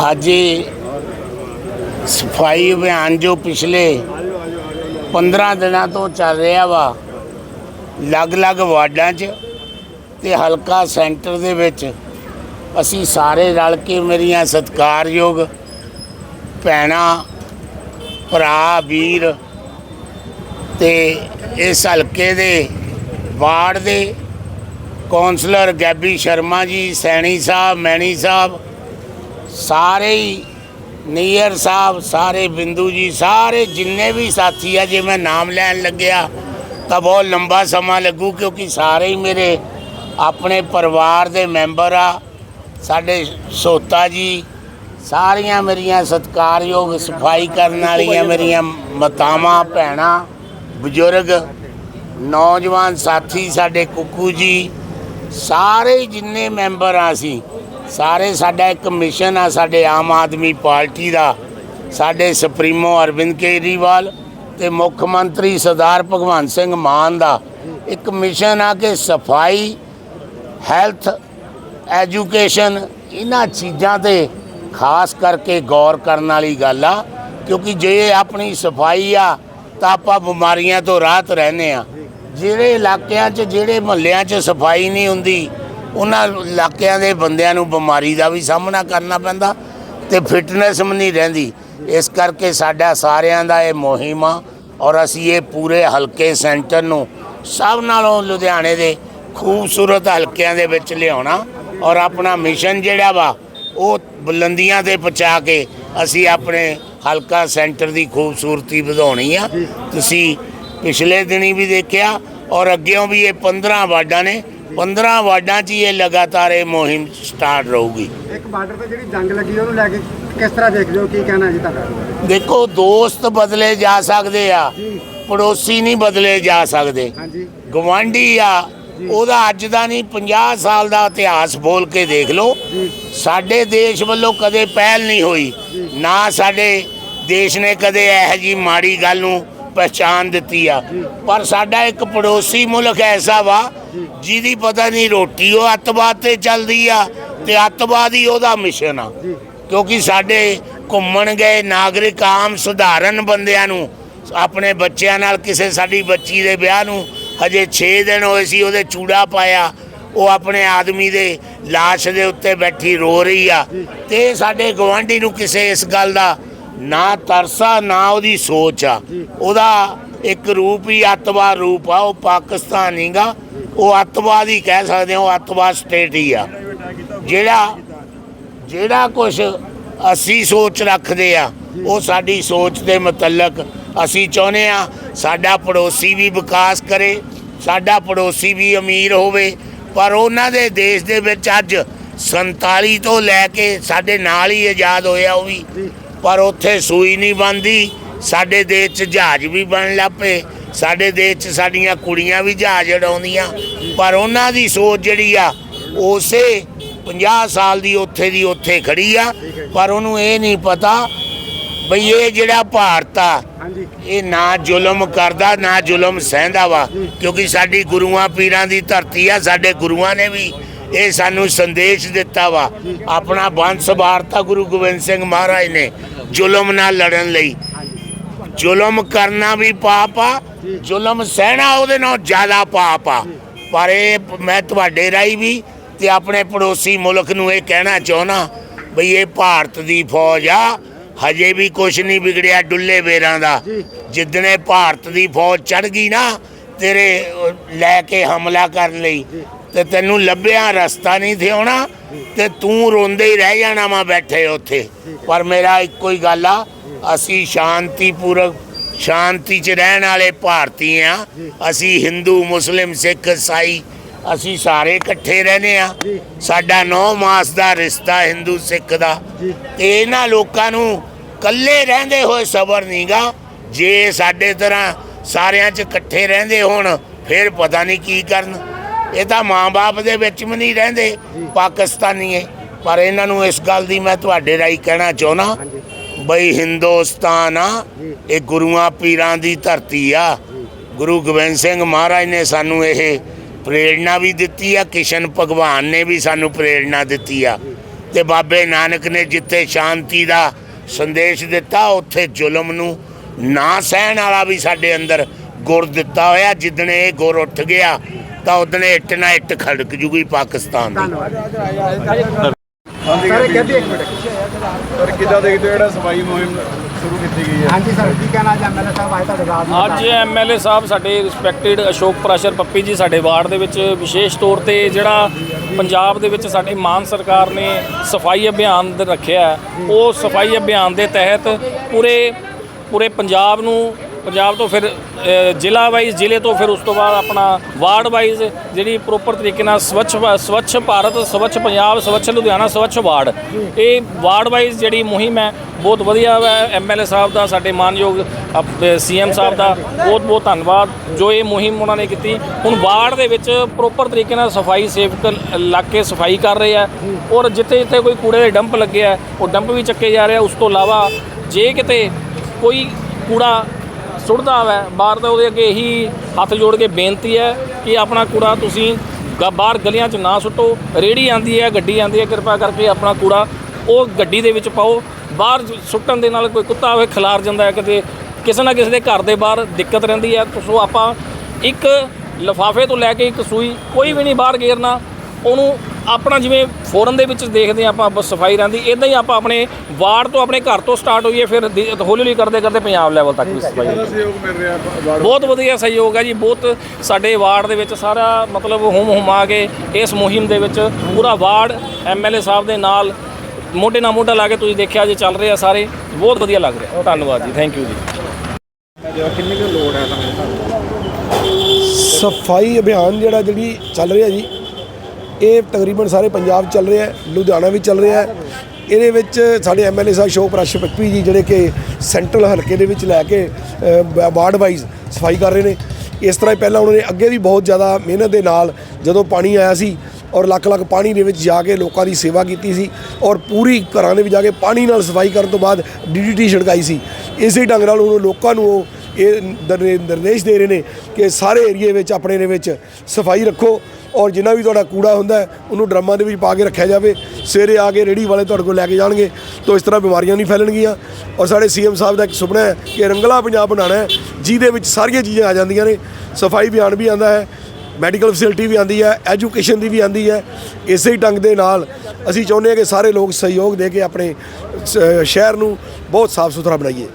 ਅੱਜ ਸਫ਼ਾਈ ਅਭਿਆਨ ਜੋ ਪਿਛਲੇ 15 ਦਿਨਾਂ ਤੋਂ ਚੱਲ ਰਿਹਾ ਵਾ, ਅਲੱਗ-ਅਲੱਗ ਵਾਰਡਾਂ 'ਚ ਤੇ ਹਲਕਾ ਸੈਂਟਰ ਦੇ ਵਿੱਚ ਅਸੀਂ ਸਾਰੇ ਰਲ ਕੇ ਮੇਰੀਆਂ ਸਤਿਕਾਰਯੋਗ ਭੈਣਾਂ, ਭਰਾ, ਵੀਰ ਤੇ ਇਸ ਹਲਕੇ ਦੇ ਵਾਰਡ ਦੇ ਕੌਂਸਲਰ ਗੈਬੀ ਸ਼ਰਮਾ ਜੀ, ਸੈਣੀ ਸਾਹਿਬ, ਮੈਣੀ ਸਾਹਿਬ ਸਾਰੇ ਹੀ ਨੀਅਰ ਸਾਹਿਬ, ਸਾਰੇ ਬਿੰਦੂ ਜੀ, ਸਾਰੇ ਜਿੰਨੇ ਵੀ ਸਾਥੀ ਆ, ਜੇ ਮੈਂ ਨਾਮ ਲੈਣ ਲੱਗਿਆ, ਤਾਂ ਬਹੁਤ ਲੰਬਾ ਸਮਾਂ ਲੱਗੂ, ਕਿਉਂਕਿ ਸਾਰੇ ਹੀ ਮੇਰੇ ਆਪਣੇ ਪਰਿਵਾਰ ਦੇ ਮੈਂਬਰ ਆ, ਸਾਡੇ ਸੋਤਾ ਜੀ, ਸਾਰੀਆਂ ਮੇਰੀਆਂ ਸਤਿਕਾਰਯੋਗ ਸਫ਼ਾਈ ਕਰਨ ਵਾਲੀਆਂ ਮੇਰੀਆਂ ਮਾਤਾਵਾਂ, ਭੈਣਾਂ, ਬਜ਼ੁਰਗ, ਨੌਜਵਾਨ ਸਾਥੀ ਸਾਡੇ ਕੁੱਕੂ ਜੀ, ਸਾਰੇ ਜਿੰਨੇ ਮੈਂਬਰ ਆ ਅਸੀਂ ਸਾਰੇ ਸਾਡਾ ਇੱਕ ਮਿਸ਼ਨ ਆ, ਸਾਡੇ ਆਮ ਆਦਮੀ ਪਾਰਟੀ ਦਾ, ਸਾਡੇ ਸੁਪਰੀਮੋ ਅਰਵਿੰਦ ਕੇਜਰੀਵਾਲ ਤੇ ਮੁੱਖ ਮੰਤਰੀ ਸਰਦਾਰ ਭਗਵੰਤ ਸਿੰਘ ਮਾਨ ਦਾ। ਇੱਕ ਮਿਸ਼ਨ ਆ ਕਿ ਸਫ਼ਾਈ, ਹੈਲਥ, ਐਜੂਕੇਸ਼ਨ, ਇਹਨਾਂ ਚੀਜ਼ਾਂ ਤੇ ਖਾਸ ਕਰਕੇ ਗੌਰ ਕਰਨ ਵਾਲੀ ਗੱਲ ਆ, ਕਿਉਂਕਿ ਜੇ ਆਪਣੀ ਸਫ਼ਾਈ ਆ, ਤਾਂ ਆਪਾਂ ਬਿਮਾਰੀਆਂ ਤੋਂ ਰਾਹਤ ਰਹਿੰਦੇ ਆ। ਜਿਹੜੇ ਇਲਾਕਿਆਂ 'ਚ, ਜਿਹੜੇ ਮਹੱਲਿਆਂ 'ਚ ਸਫ਼ਾਈ ਨਹੀਂ ਹੁੰਦੀ ਉਹਨਾਂ ਇਲਾਕਿਆਂ ਦੇ ਬੰਦਿਆਂ ਨੂੰ ਬਿਮਾਰੀ ਦਾ ਵੀ ਸਾਹਮਣਾ ਕਰਨਾ ਪੈਂਦਾ ਤੇ ਫਿਟਨੈਸ ਵੀ ਨਹੀਂ ਰਹਿੰਦੀ। ਇਸ ਕਰਕੇ ਸਾਡਾ ਸਾਰਿਆਂ ਦਾ ਇਹ ਮੁਹਿੰਮ ਆ ਔਰ ਅਸੀਂ ਇਹ ਪੂਰੇ ਹਲਕੇ ਸੈਂਟਰ ਨੂੰ ਸਭ ਨਾਲੋਂ ਲੁਧਿਆਣੇ ਦੇ ਖੂਬਸੂਰਤ ਹਲਕਿਆਂ ਦੇ ਵਿੱਚ ਲਿਆਉਣਾ ਔਰ ਆਪਣਾ ਮਿਸ਼ਨ ਜਿਹੜਾ ਵਾ, ਉਹ ਬੁਲੰਦੀਆਂ ਤੇ ਪਹੁੰਚਾ ਕੇ ਅਸੀਂ ਆਪਣੇ ਹਲਕਾ ਸੈਂਟਰ ਦੀ ਖੂਬਸੂਰਤੀ ਵਧਾਉਣੀ ਆ। ਤੁਸੀਂ ਪਿਛਲੇ ਦਿਨੀ ਵੀ ਦੇਖਿਆ ਔਰ ਅੱਗਿਓਂ ਵੀ ਇਹ 15 ਵਾਰਡਾਂ ਨੇ 15 ਵਾਰਡਾਂ 'ਚ ਹੀ ਇਹ ਲਗਾਤਾਰ ਇਹ ਮੁਹਿੰਮ ਸਟਾਰਟ ਰਹੂਗੀ। ਇੱਕ ਬਾਰਡਰ ਤੇ ਜਿਹੜੀ ਜੰਗ ਲੱਗੀ ਉਹਨੂੰ ਲੈ ਕੇ ਕਿਸ ਤਰ੍ਹਾਂ ਦੇਖਦੇ ਹੋ? ਕੀ ਕਹਿਣਾ ਜੀ ਤੁਹਾਡਾ? ਦੇਖੋ ਦੋਸਤ ਬਦਲੇ ਜਾ ਸਕਦੇ ਆ ਪੜੋਸੀ ਨਹੀਂ ਬਦਲੇ ਜਾ ਸਕਦੇ। ਹਾਂਜੀ। ਗਵਾਂਢੀ ਆ ਉਹਦਾ ਅੱਜ ਦਾ ਨਹੀਂ 50 ਸਾਲ ਦਾ ਇਤਿਹਾਸ ਬੋਲ ਕੇ ਦੇਖ ਲਓ। ਸਾਡੇ ਦੇਸ਼ ਵੱਲੋਂ ਕਦੇ ਪਹਿਲ ਨਹੀਂ ਹੋਈ। ਨਾ ਸਾਡੇ ਦੇਸ਼ ਨੇ ਕਦੇ ਇਹੋ ਜੀ ਮਾੜੀ ਗੱਲ ਨੂੰ ਪਛਾਣ ਦਿੱਤੀ ਆ ਪਰ ਸਾਡਾ ਇੱਕ ਪੜੋਸੀ ਮੁਲਕ ਐਸਾ ਵਾ ਜਿਹਦੀ ਪਤਾ ਨਹੀਂ ਰੋਟੀ ਉਹ ਅੱਤਵਾਦ ਤੇ ਚੱਲਦੀ ਆ ਤੇ ਅੱਤਵਾਦ ਹੀ ਉਹਦਾ ਮਿਸ਼ਨ ਆ ਕਿਉਂਕਿ ਸਾਡੇ ਘੁੰਮਣ ਗਏ ਨਾਗਰਿਕ ਆਮ ਸਧਾਰਨ ਬੰਦਿਆਂ ਨੂੰ ਆਪਣੇ ਬੱਚਿਆਂ ਨਾਲ ਕਿਸੇ ਸਾਡੀ ਬੱਚੀ ਦੇ ਵਿਆਹ ਨੂੰ ਹਜੇ 6 ਦਿਨ ਹੋਏ ਸੀ ਉਹਦੇ ਚੂੜਾ ਪਾਇਆ ਉਹ ਆਪਣੇ ਆਦਮੀ ਦੇ ਲਾਸ਼ ਦੇ ਉੱਤੇ ਬੈਠੀ ਰੋ ਰਹੀ ਆ ਤੇ ਸਾਡੇ ਗਵਾਂਢੀ ਨੂੰ ਕਿਸੇ ਇਸ ਗੱਲ ਦਾ ਨਾ ਤਰਸਾ ਨਾ ਉਹਦੀ ਸੋਚ ਆ। ਉਹਦਾ ਇੱਕ ਰੂਪ ਹੀ ਅੱਤਵਾਦ ਰੂਪ ਆ ਉਹ ਪਾਕਿਸਤਾਨ ਨਹੀਂਗਾ ਉਹ ਅੱਤਵਾਦ ਹੀ ਕਹਿ ਸਕਦੇ ਹਾਂ ਅੱਤਵਾਦ ਸਟੇਟ ਹੀ ਆ। ਜਿਹੜਾ ਜਿਹੜਾ ਕੁਝ ਅਸੀਂ ਸੋਚ ਰੱਖਦੇ ਆ ਉਹ ਸਾਡੀ ਸੋਚ ਦੇ ਮੁਤਲਕ ਅਸੀਂ ਚਾਹੁੰਦੇ ਆ ਸਾਡਾ ਪੜੋਸੀ ਵੀ ਵਿਕਾਸ ਕਰੇ ਸਾਡਾ ਪੜੋਸੀ ਵੀ ਅਮੀਰ ਹੋਵੇ। ਪਰ ਉਹਨਾਂ ਦੇ ਦੇਸ਼ ਦੇ ਵਿੱਚ ਅੱਜ 47 ਤੋਂ ਲੈ ਕੇ ਸਾਡੇ ਨਾਲ ਹੀ ਆਜ਼ਾਦ ਹੋਇਆ ਉਹ ਵੀ। ਪਰ ਉੱਥੇ ਸੂਈ ਨਹੀਂ ਬੰਦੀ ਸਾਡੇ ਦੇਸ਼ 'ਚ ਜਹਾਜ਼ ਵੀ ਬਣ ਲੱਪੇ ਸਾਡੇ ਦੇਸ਼ 'ਚ ਸਾਡੀਆਂ ਕੁੜੀਆਂ ਵੀ ਜਹਾਜ਼ ਉਡਾਉਂਦੀਆਂ। ਪਰ ਉਹਨਾਂ ਦੀ ਸੋਚ ਜਿਹੜੀ ਆ ਉਸੇ 50 ਸਾਲ ਦੀ ਉੱਥੇ ਦੀ ਉੱਥੇ ਖੜੀ ਆ। ਪਰ ਉਹਨੂੰ ਇਹ ਨਹੀਂ ਪਤਾ ਬਈ ਇਹ ਜਿਹੜਾ ਭਾਰਤ ਆ ਇਹ ਨਾ ਜ਼ੁਲਮ ਕਰਦਾ ਨਾ ਜ਼ੁਲਮ ਸਹਿੰਦਾ ਵਾ। ਕਿਉਂਕਿ ਸਾਡੀ ਗੁਰੂਆਂ ਪੀਰਾਂ ਦੀ ਧਰਤੀ ਆ ਸਾਡੇ ਗੁਰੂਆਂ ਨੇ ਵੀ ਇਹ ਸਾਨੂੰ ਸੰਦੇਸ਼ ਦਿੱਤਾ ਵਾ। ਆਪਣਾ ਬੰਸ ਵਾਰਤਾ ਗੁਰੂ ਗੋਬਿੰਦ ਸਿੰਘ ਮਹਾਰਾਜ ਨੇ। ਜ਼ੁਲਮ ਨਾਲ ਲੜਨ ਲਈ। ਜ਼ੁਲਮ ਕਰਨਾ ਵੀ ਪਾਪ ਆ, ਜ਼ੁਲਮ ਸਹਿਣਾ ਉਹਦੇ ਨਾਲ ਜ਼ਿਆਦਾ ਪਾਪ ਆ। ਪਰ ਇਹ ਮੈਂ ਤੁਹਾਡੇ ਰਾਹੀਂ ਵੀ ਤੇ ਆਪਣੇ ਪੜੋਸੀ ਮੁਲਕ ਨੂੰ ਇਹ ਕਹਿਣਾ ਚਾਹੁੰਦਾ ਬਈ ਇਹ ਭਾਰਤ ਦੀ ਫੌਜ ਆ, ਹਜੇ ਵੀ ਕੁਝ ਨਹੀਂ ਵਿਗੜਿਆ ਡੁੱਲੇ ਵੇਰਾਂ ਦਾ। ਜਿੱਦਣੇ ਭਾਰਤ ਦੀ ਫੌਜ ਚੜ ਗਈ ਨਾ, ਤੇਰੇ ਲੈ ਕੇ ਹਮਲਾ ਕਰਨ ਲਈ, ਤੇ ਤੈਨੂੰ ਲੱਭਿਆ ਰਸਤਾ ਨਹੀਂ ਤੇ ਤੇ ਤੂੰ ਰੋਂਦੇ ਹੀ ਰਹਿ ਜਾਣਾ ਵਾ ਬੈਠੇ ਉੱਥੇ। ਪਰ ਮੇਰਾ ਇੱਕੋ ਹੀ ਗੱਲ ਆ ਅਸੀਂ ਸ਼ਾਂਤੀਪੂਰਕ ਸ਼ਾਂਤੀ 'ਚ ਰਹਿਣ ਵਾਲੇ ਭਾਰਤੀ ਆ। ਅਸੀਂ ਹਿੰਦੂ ਮੁਸਲਿਮ ਸਿੱਖ ਈਸਾਈ ਅਸੀਂ ਸਾਰੇ ਇਕੱਠੇ ਰਹਿੰਦੇ ਆ। ਸਾਡਾ 9 ਮਾਸ ਦਾ ਰਿਸ਼ਤਾ ਹਿੰਦੂ ਸਿੱਖ ਦਾ। ਤੇ ਇਹਨਾਂ ਲੋਕਾਂ ਨੂੰ ਇਕੱਲੇ ਰਹਿੰਦੇ ਹੋਏ ਸਬਰ ਨਹੀਂਗਾ ਜੇ ਸਾਡੇ ਤਰ੍ਹਾਂ ਸਾਰਿਆਂ 'ਚ ਇਕੱਠੇ ਰਹਿੰਦੇ ਹੋਣ ਫਿਰ ਪਤਾ ਨਹੀਂ ਕੀ ਕਰਨ। ਇਹ ਤਾਂ ਮਾਂ-ਬਾਪ ਦੇ ਵਿੱਚ ਵੀ ਨਹੀਂ ਰਹਿੰਦੇ ਪਾਕਿਸਤਾਨੀਏ। ਪਰ ਇਹਨਾਂ ਨੂੰ ਇਸ ਗੱਲ ਦੀ ਮੈਂ ਤੁਹਾਡੇ ਰਾਹੀਂ ਕਹਿਣਾ ਚਾਹੁੰਦਾ ਬਈ ਹਿੰਦੁਸਤਾਨ ਆ ਇਹ ਗੁਰੂਆਂ ਪੀਰਾਂ ਦੀ ਧਰਤੀ ਆ। ਗੁਰੂ ਗੋਬਿੰਦ ਸਿੰਘ ਮਹਾਰਾਜ ਨੇ ਸਾਨੂੰ ਇਹ ਪ੍ਰੇਰਣਾ ਵੀ ਦਿੱਤੀ ਆ ਕਿਸ਼ਨ ਭਗਵਾਨ ਨੇ ਵੀ ਸਾਨੂੰ ਪ੍ਰੇਰਣਾ ਦਿੱਤੀ ਆ। ਤੇ ਬਾਬੇ ਨਾਨਕ ਨੇ ਜਿੱਥੇ ਸ਼ਾਂਤੀ ਦਾ ਸੰਦੇਸ਼ ਦਿੱਤਾ ਉੱਥੇ ਜ਼ੁਲਮ ਨੂੰ ਨਾ ਸਹਿਣ ਵਾਲਾ ਵੀ ਸਾਡੇ ਅੰਦਰ ਗੁਰ ਦਿੱਤਾ ਹੋਇਆ। ਜਿੱਦਣੇ ਇਹ ਗੁਰ ਉੱਠ ਗਿਆ ਤਾਂ ਉਦਣੇ ਇੱਟ ਨਾ ਇੱਟ ਖੜਕ ਜੂਗੀ ਪਾਕਿਸਤਾਨ ਦੀ। ਸਰ ਕਹਿੰਦੇ ਇੱਕ ਮਿੰਟ। ਪਰ ਕਿੱਦਾਂ ਦੇਖਦੇ ਹੋ ਜਿਹੜਾ ਸਫ਼ਾਈ ਮੁਹਿੰਮ ਸ਼ੁਰੂ ਕੀਤੀ ਗਈ ਹੈ? ਹਾਂਜੀ ਸਰ ਕੀ ਕਹਿਣਾ ਜੀ? ਐਮਐਲਏ ਸਾਹਿਬ ਆਏ ਤੁਹਾਡੇ ਰਾਜ ਅੱਜ ਐਮਐਲਏ ਸਾਹਿਬ ਸਾਡੇ ਰਿਸਪੈਕਟਡ ਅਸ਼ੋਕ ਪ੍ਰਾਸ਼ਰ ਪੱਪੀ ਜੀ ਸਾਡੇ ਵਾਰਡ ਦੇ ਵਿੱਚ ਵਿਸ਼ੇਸ਼ ਤੌਰ ਤੇ ਜਿਹੜਾ ਪੰਜਾਬ ਦੇ ਵਿੱਚ ਸਾਡੀ ਮਾਨ ਸਰਕਾਰ ਨੇ ਸਫ਼ਾਈ ਅਭਿਆਨ ਰੱਖਿਆ ਹੈ, ਉਹ ਸਫ਼ਾਈ ਅਭਿਆਨ ਦੇ ਤਹਿਤ ਪੂਰੇ ਪੂਰੇ ਪੰਜਾਬ ਨੂੰ ਪੰਜਾਬ ਤੋਂ ਫਿਰ ਜ਼ਿਲ੍ਹਾ ਵਾਈਜ਼ ਜ਼ਿਲ੍ਹੇ ਤੋਂ ਫਿਰ ਉਸ ਤੋਂ ਬਾਅਦ ਆਪਣਾ ਵਾਰਡ ਵਾਈਜ਼ ਜਿਹੜੀ ਪ੍ਰੋਪਰ ਤਰੀਕੇ ਨਾਲ ਸਵੱਛ ਭਾ- ਸਵੱਛ ਭਾਰਤ, ਸਵੱਛ ਪੰਜਾਬ, ਸਵੱਛ ਲੁਧਿਆਣਾ, ਸਵੱਛ ਵਾਰਡ। ਇਹ ਵਾਰਡ ਵਾਈਜ਼ ਜਿਹੜੀ ਮੁਹਿੰਮ ਹੈ, ਬਹੁਤ ਵਧੀਆ ਹੈ ਐਮਐਲਏ ਸਾਹਿਬ ਦਾ, ਸਾਡੇ ਮਾਨਯੋਗ ਸੀਐਮ ਸਾਹਿਬ ਦਾ, ਬਹੁਤ ਬਹੁਤ ਧੰਨਵਾਦ। ਜੋ ਇਹ ਮੁਹਿੰਮ ਉਹਨਾਂ ਨੇ ਕੀਤੀ, ਹੁਣ ਵਾਰਡ ਦੇ ਵਿੱਚ ਪ੍ਰੋਪਰ ਤਰੀਕੇ ਨਾਲ ਸਫ਼ਾਈ ਸੇਵਕ ਲਾ ਕੇ ਸਫ਼ਾਈ ਕਰ ਰਹੇ ਆ। ਔਰ ਜਿੱਥੇ ਜਿੱਥੇ ਕੋਈ ਕੂੜੇ ਦੇ ਡੰਪ ਲੱਗੇ ਆ, ਉਹ ਡੰਪ ਵੀ ਚੱਕੇ ਜਾ ਰਹੇ ਆ। ਉਸ ਤੋਂ ਇਲਾਵਾ ਜੇ ਕਿਤੇ ਕੋਈ ਕੂੜਾ ਸੁੱਟਦਾ ਵੈ ਬਾਹਰ ਤਾਂ ਉਹਦੇ ਅੱਗੇ ਇਹੀ ਹੱਥ ਜੋੜ ਕੇ ਬੇਨਤੀ ਹੈ ਕਿ ਆਪਣਾ ਕੂੜਾ ਤੁਸੀਂ ਗ- ਬਾਹਰ ਗਲੀਆਂ 'ਚ ਨਾ ਸੁੱਟੋ, ਰੇੜੀ ਆਂਦੀ ਹੈ, ਗੱਡੀ ਆਂਦੀ ਹੈ, ਕਿਰਪਾ ਕਰਕੇ ਆਪਣਾ ਕੂੜਾ ਉਹ ਗੱਡੀ ਦੇ ਵਿੱਚ ਪਾਓ। ਬਾਹਰ ਸੁੱਟਣ ਦੇ ਨਾਲ ਕੋਈ ਕੁੱਤਾ ਹੋਵੇ, ਖਿਲਾਰ ਜਾਂਦਾ ਹੈ, ਕਿਤੇ ਕਿਸੇ ਨਾ ਕਿਸੇ ਦੇ ਘਰ ਦੇ ਬਾਹਰ ਦਿੱਕਤ ਰਹਿੰਦੀ ਹੈ। ਸੋ ਆਪਾਂ ਇੱਕ ਲਿਫਾਫੇ ਤੋਂ ਲੈ ਕੇ ਇੱਕ ਸੂਈ ਕੋਈ ਵੀ ਨਹੀਂ ਬਾਹਰ ਗੇਰਨਾ, ਉਹਨੂੰ ਆਪਣਾ ਜਿਵੇਂ ਫੋਰਨ ਦੇ ਵਿੱਚ ਦੇਖਦੇ ਹਾਂ ਆਪਾਂ ਸਫ਼ਾਈ ਰਹਿੰਦੀ ਇਦਾਂ ਹੀ ਆਪਾਂ ਆਪਣੇ ਵਾਰਡ ਤੋਂ ਆਪਣੇ ਘਰ ਤੋਂ ਸਟਾਰਟ ਹੋਈਏ ਫਿਰ ਹੌਲੀ ਹੌਲੀ ਕਰਦੇ ਕਰਦੇ ਪੰਜਾਬ ਲੈਵਲ ਤੱਕ ਵੀ ਸਫ਼ਾਈ ਕਿਹਦਾ ਸਹਿਯੋਗ ਮਿਲ ਰਿਹਾ ਵਾਰਡ ਬਹੁਤ ਵਧੀਆ ਸਹਿਯੋਗ ਹੈ ਜੀ ਬਹੁਤ ਸਾਡੇ ਵਾਰਡ ਦੇ ਵਿੱਚ ਸਾਰਾ ਮਤਲਬ ਹੁਮ ਹੁਮਾ ਕੇ ਇਸ ਮੁਹਿੰਮ ਦੇ ਵਿੱਚ ਪੂਰਾ ਵਾਰਡ ਐਮਐਲਏ ਸਾਹਿਬ ਦੇ ਨਾਲ ਮੋਢੇ ਨਾਲ ਮੋਢਾ ਲਾ ਕੇ ਤੁਸੀਂ ਦੇਖਿਆ ਜੇ ਚੱਲ ਰਹੇ ਆ ਸਾਰੇ ਬਹੁਤ ਵਧੀਆ ਲੱਗ ਰਿਹਾ। ਧੰਨਵਾਦ ਜੀ ਥੈਂਕ ਯੂ ਜੀ। ਕਿੰਨੀ ਕੁ ਲੋੜ ਹੈ ਸਫ਼ਾਈ ਅਭਿਆਨ ਜਿਹੜਾ ਜਿਹੜੀ ਚੱਲ ਰਿਹਾ ਜੀ ਇਹ ਤਕਰੀਬਨ ਸਾਰੇ ਪੰਜਾਬ ਚੱਲ ਰਿਹਾ ਹੈ ਲੁਧਿਆਣਾ ਵੀ ਚੱਲ ਰਿਹਾ ਹੈ। ਇਹਦੇ ਵਿੱਚ ਸਾਡੇ ਐਮਐਲਏ ਸਾਹਿਬ ਸ਼ੋਕ ਪ੍ਰਸ਼ ਪੱਪੀ ਜੀ ਜਿਹੜੇ ਕਿ ਸੈਂਟਰਲ ਹਲਕੇ ਦੇ ਵਿੱਚ ਲੈ ਕੇ ਅ, ਵਾਰਡ ਵਾਈਜ਼ ਸਫ਼ਾਈ ਕਰ ਰਹੇ ਨੇ। ਇਸ ਤਰ੍ਹਾਂ ਹੀ ਪਹਿਲਾਂ ਉਹਨਾਂ ਨੇ ਅੱਗੇ ਵੀ ਬਹੁਤ ਜ਼ਿਆਦਾ ਮਿਹਨਤ ਦੇ ਨਾਲ ਜਦੋਂ ਪਾਣੀ ਆਇਆ ਸੀ ਔਰ ਲੱਖ ਲੱਖ ਪਾਣੀ ਦੇ ਵਿੱਚ ਜਾ ਕੇ ਲੋਕਾਂ ਦੀ ਸੇਵਾ ਕੀਤੀ ਸੀ ਔਰ ਪੂਰੀ ਘਰਾਂ ਦੇ ਵਿੱਚ ਜਾ ਕੇ ਪਾਣੀ ਨਾਲ ਸਫ਼ਾਈ ਕਰਨ ਤੋਂ ਬਾਅਦ ਡੀਡੀਟੀ ਛਿੜਕਾਈ ਸੀ। ਇਸੇ ਢੰਗ ਨਾਲ ਉਹ ਲੋਕਾਂ ਨੂੰ ਉਹ ਇਹ ਨਿਰਦੇ- ਨਿਰਦੇਸ਼ ਦੇ ਰਹੇ ਨੇ ਕਿ ਸਾਰੇ ਏਰੀਏ ਵਿੱਚ, ਆਪਣੇ ਦੇ ਵਿੱਚ ਸਫ਼ਾਈ ਰੱਖੋ ਔਰ ਜਿੰਨਾ ਵੀ ਤੁਹਾਡਾ ਕੂੜਾ ਹੁੰਦਾ ਉਹਨੂੰ ਡਰਮਾਂ ਦੇ ਵਿੱਚ ਪਾ ਕੇ ਰੱਖਿਆ ਜਾਵੇ। ਸਵੇਰੇ ਆ ਕੇ ਰੇੜੀ ਵਾਲੇ ਤੁਹਾਡੇ ਕੋਲ ਲੈ ਕੇ ਜਾਣਗੇ, ਤਾਂ ਇਸ ਤਰ੍ਹਾਂ ਬਿਮਾਰੀਆਂ ਨਹੀਂ ਫੈਲਣਗੀਆਂ। ਔਰ ਸਾਡੇ ਸੀਐਮ ਸਾਹਿਬ ਦਾ ਇੱਕ ਸੁਪਨਾ ਹੈ ਕਿ ਰੰਗਲਾ ਪੰਜਾਬ ਬਣਾਉਣਾ ਹੈ, ਜਿਹਦੇ ਵਿੱਚ ਸਾਰੀਆਂ ਚੀਜ਼ਾਂ ਆ ਜਾਂਦੀਆਂ ਨੇ। ਸਫ਼ਾਈ ਅਭਿਆਨ ਵੀ ਆਂਦਾ ਹੈ, ਮੈਡੀਕਲ ਫੈਸਿਲਿਟੀ ਵੀ ਆਂਦੀ ਹੈ, ਐਜੂਕੇਸ਼ਨ ਦੀ ਵੀ ਆਂਦੀ ਹੈ। ਇਸੇ ਹੀ ਢੰਗ ਦੇ ਨਾਲ ਅਸੀਂ ਚਾਹੁੰਦੇ ਹਾਂ ਕਿ ਸਾਰੇ ਲੋਕ ਸਹਿਯੋਗ ਦੇ ਕੇ ਆਪਣੇ ਸ- ਸ਼ਹਿਰ ਨੂੰ ਬਹੁਤ ਸਾਫ਼ ਸੁਥਰਾ ਬਣਾਈਏ।